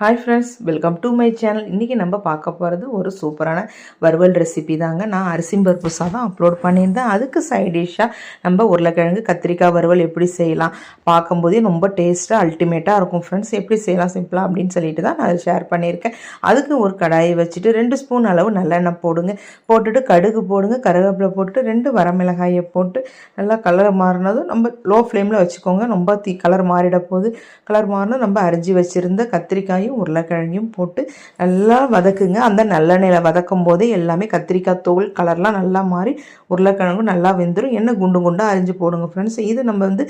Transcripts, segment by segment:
Hi friends welcome to my channel இன்றைக்கி நம்ம பார்க்க போகிறது ஒரு சூப்பரான வறுவல் ரெசிபி தாங்க. நான் அரிசி பருப்பு சாதம் அப்லோட் பண்ணியிருந்தேன். அதுக்கு சைட் டிஷ்ஷாக நம்ம உருளைக்கிழங்கு கத்திரிக்காய் வறுவல் எப்படி செய்யலாம் பார்க்கும்போதே ரொம்ப டேஸ்ட்டாக அல்டிமேட்டாக இருக்கும் ஃப்ரெண்ட்ஸ் எப்படி செய்யலாம் சிம்பிளாக அப்படின்னு சொல்லிட்டு தான் நான் அதை ஷேர் பண்ணியிருக்கேன். அதுக்கு ஒரு கடாயை வச்சுட்டு ரெண்டு ஸ்பூன் அளவு நல்லெண்ணெய் போடுங்க. போட்டுட்டு கடுகு போடுங்க. கருவேப்பிலை போட்டு ரெண்டு வரமிளகாயை போட்டு நல்லா கலர் மாறினதும் நம்ம லோ ஃப்ளேமில் வச்சுக்கோங்க. ரொம்ப தீ கலர் மாறிட போகுது. கலர் மாறினதும் நம்ம அரிஞ்சு வச்சுருந்த கத்திரிக்காய் கத்திரிக்காயும் உருளைக்கிழங்கையும் போட்டு நல்லா வதக்குங்க. அந்த நல்லெண்ணெயில் வதக்கும் போதே எல்லாமே கத்திரிக்காய் தோல் கலர்லாம் நல்லா மாறி உருளைக்கிழங்கும் நல்லா வெந்துடும் எண்ணெய் குண்டு குண்டாக அரிஞ்சு போடுங்க ஃப்ரெண்ட்ஸ் இது நம்ம வந்து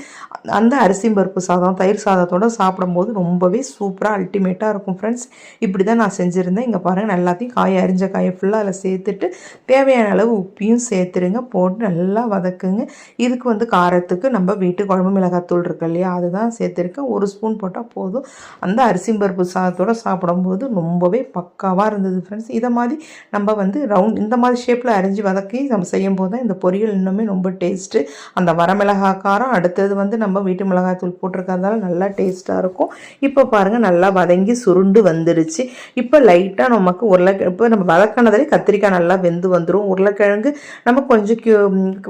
அந்த அரிசி பருப்பு சாதம் தயிர் சாதத்தோடு சாப்பிடும்போது ரொம்பவே சூப்பராக அல்டிமேட்டாக இருக்கும் ஃப்ரெண்ட்ஸ் இப்படி தான் நான் செஞ்சுருந்தேன். இங்கே பாருங்கள் எல்லாத்தையும் காயை அரிஞ்ச காயை ஃபுல்லாக அதில் சேர்த்துட்டு தேவையான அளவு உப்பையும் சேர்த்துருங்க. போட்டு நல்லா வதக்குங்க. இதுக்கு வந்து காரத்துக்கு நம்ம வீட்டு குழம்பு மிளகாத்தூள் இருக்கு இல்லையா அதுதான் சேர்த்துருக்கேன். ஒரு ஸ்பூன் போட்டால் போதும். அந்த அரிசி பருப்பு சாதத்தோடு சாப்பிடும்போது ரொம்பவே பக்காவாக இருந்தது ஃப்ரெண்ட்ஸ் இதை மாதிரி நம்ம வந்து ரவுண்ட் இந்த மாதிரி ஷேப்பில் அரிஞ்சு வதக்கி நம்ம செய்யும் போது தான் இந்த பொரியல் இன்னுமே ரொம்ப டேஸ்ட்டு அந்த வரமிளகாய் காரம் அடுத்தது வந்து நம்ம வீட்டு மிளகாய் தூள் போட்டிருக்கறதால நல்லா டேஸ்ட்டாக இருக்கும். இப்போ பாருங்கள் நல்லா வதங்கி சுருண்டு வந்துருச்சு. இப்போ லைட்டாக நமக்கு உருளைக்கிழங்கு இப்போ நம்ம வதக்கினதுலேயே கத்திரிக்காய் நல்லா வெந்து வந்துடும் உருளைக்கிழங்கு நம்ம கொஞ்சம்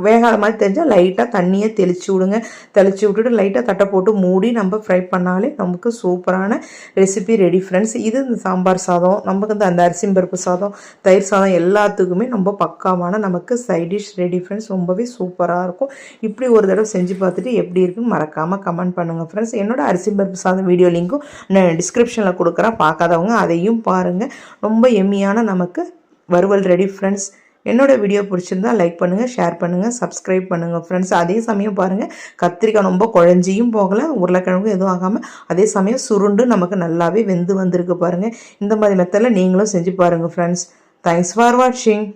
வேகாத மாதிரி தெரிஞ்சால் லைட்டாக தண்ணியை தெளிச்சு விடுங்க. தெளிச்சு விட்டுட்டு லைட்டாக தட்டை போட்டு மூடி நம்ம ஃப்ரை பண்ணாலே நமக்கு சூப்பரான ரெசிபி ரெடி ஃப்ரெண்ட்ஸ் இது இந்த சாம்பார் சாதம் நமக்கு இந்த அந்த அரிசி பருப்பு சாதம் தயிர் சாதம் எல்லாத்துக்குமே ரொம்ப பக்காவான நமக்கு சைட் டிஷ் ரெடி ஃப்ரெண்ட்ஸ் ரொம்பவே சூப்பராக இருக்கும். இப்படி ஒரு தடவை செஞ்சு பார்த்துட்டு எப்படி இருக்குன்னு மறக்காமல் கமெண்ட் பண்ணுங்கள் ஃப்ரெண்ட்ஸ் என்னோட அரிசி பருப்பு சாதம் வீடியோ லிங்க்கும் நான் டிஸ்கிரிப்ஷனில் கொடுக்குறேன். பார்க்காதவங்க அதையும் பாருங்கள் ரொம்ப எம்மியான நமக்கு வறுவல் ரெடி ஃப்ரெண்ட்ஸ் என்னோடய வீடியோ பிடிச்சிருந்தா லைக் பண்ணுங்கள் ஷேர் பண்ணுங்கள் சப்ஸ்கிரைப் பண்ணுங்கள் ஃப்ரெண்ட்ஸ் அதே சமயம் பாருங்கள் கத்திரிக்காய் ரொம்ப குழஞ்சியும் போகலை உருளைக்கிழங்கும் எதுவும் ஆகாமல் அதே சமயம் சுருண்டு நமக்கு நல்லாவே வெந்து வந்திருக்கு பாருங்கள் இந்த மாதிரி மெத்தடில் நீங்களும் செஞ்சு பாருங்கள் ஃப்ரெண்ட்ஸ் தேங்க்ஸ் ஃபார் வாட்சிங்